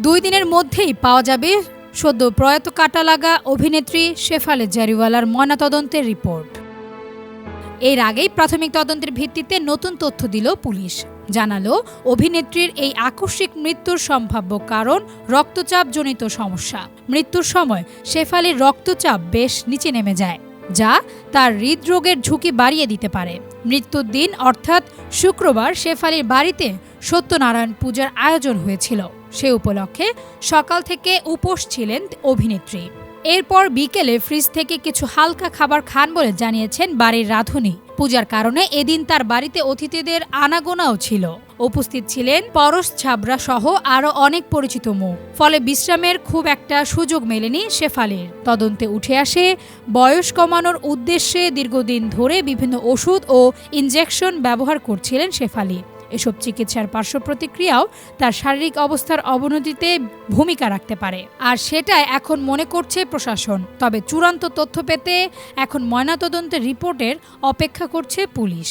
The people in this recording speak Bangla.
দুই দিনের মধ্যেই পাওয়া যাবে সদ্য প্রয়াত কাটা লাগা অভিনেত্রী শেফালে জারিওয়ালার ময়নাতদন্তের রিপোর্ট। এর আগেই প্রাথমিক তদন্তের ভিত্তিতে নতুন তথ্য দিল পুলিশ। জানালো, অভিনেত্রীর এই আকস্মিক মৃত্যুর সম্ভাব্য কারণ রক্তচাপজনিত সমস্যা। মৃত্যুর সময় শেফালির রক্তচাপ বেশ নিচে নেমে যায়। যা তার হৃদরোগের ঝুঁকি বাড়িয়ে দিতে পারে। মৃত্যুর দিন, অর্থাৎ শুক্রবার, শেফালির বাড়িতে সত্যনারায়ণ পূজার আয়োজন হয়েছিল। সে উপলক্ষে সকাল থেকে উপোস ছিলেন অভিনেত্রী। এরপর বিকেলে ফ্রিজ থেকে কিছু হালকা খাবার খান বলে জানিয়েছেন বাড়ির রাঁধুনি। পূজার কারণে এদিন তার বাড়িতে অতিথিদের আনাগোনাও ছিল। উপস্থিত ছিলেন পরশ ছাবরা সহ আরও অনেক পরিচিত মুখ ফলে বিশ্রামের খুব একটা সুযোগ মেলেনি শেফালির। তদন্তে উঠে আসে, বয়স কমানোর উদ্দেশ্যে দীর্ঘদিন ধরে বিভিন্ন ওষুধ ও ইনজেকশন ব্যবহার করছিলেন শেফালি। এসব চিকিৎসার পার্শ্ব প্রতিক্রিয়াও তার শারীরিক অবস্থার অবনতিতে ভূমিকা রাখতে পারে। আর সেটাই এখন মনে করছে প্রশাসন। তবে চূড়ান্ত তথ্য পেতে এখন ময়নাতদন্তের রিপোর্টের অপেক্ষা করছে পুলিশ।